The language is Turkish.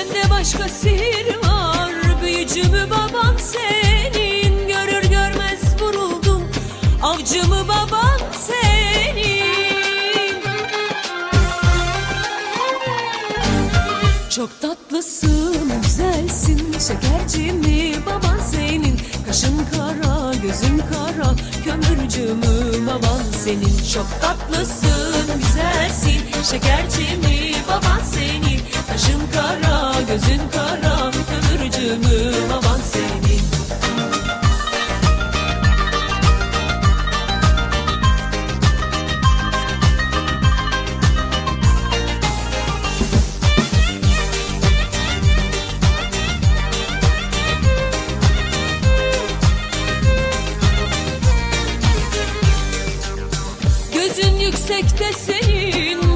Sende başka sihir var. Büyücü mü baban senin? Görür görmez vuruldum. Avcı mı baban senin? Çok tatlısın, güzelsin. Şekerci mi baban senin? Kaşın kara, gözün kara. Kömürcü mü baban senin? Çok tatlısın, güzelsin. Şekerci mi baban senin? Kaşın Gözün kara kömürcümüm aman senin. Gözün yüksekte senin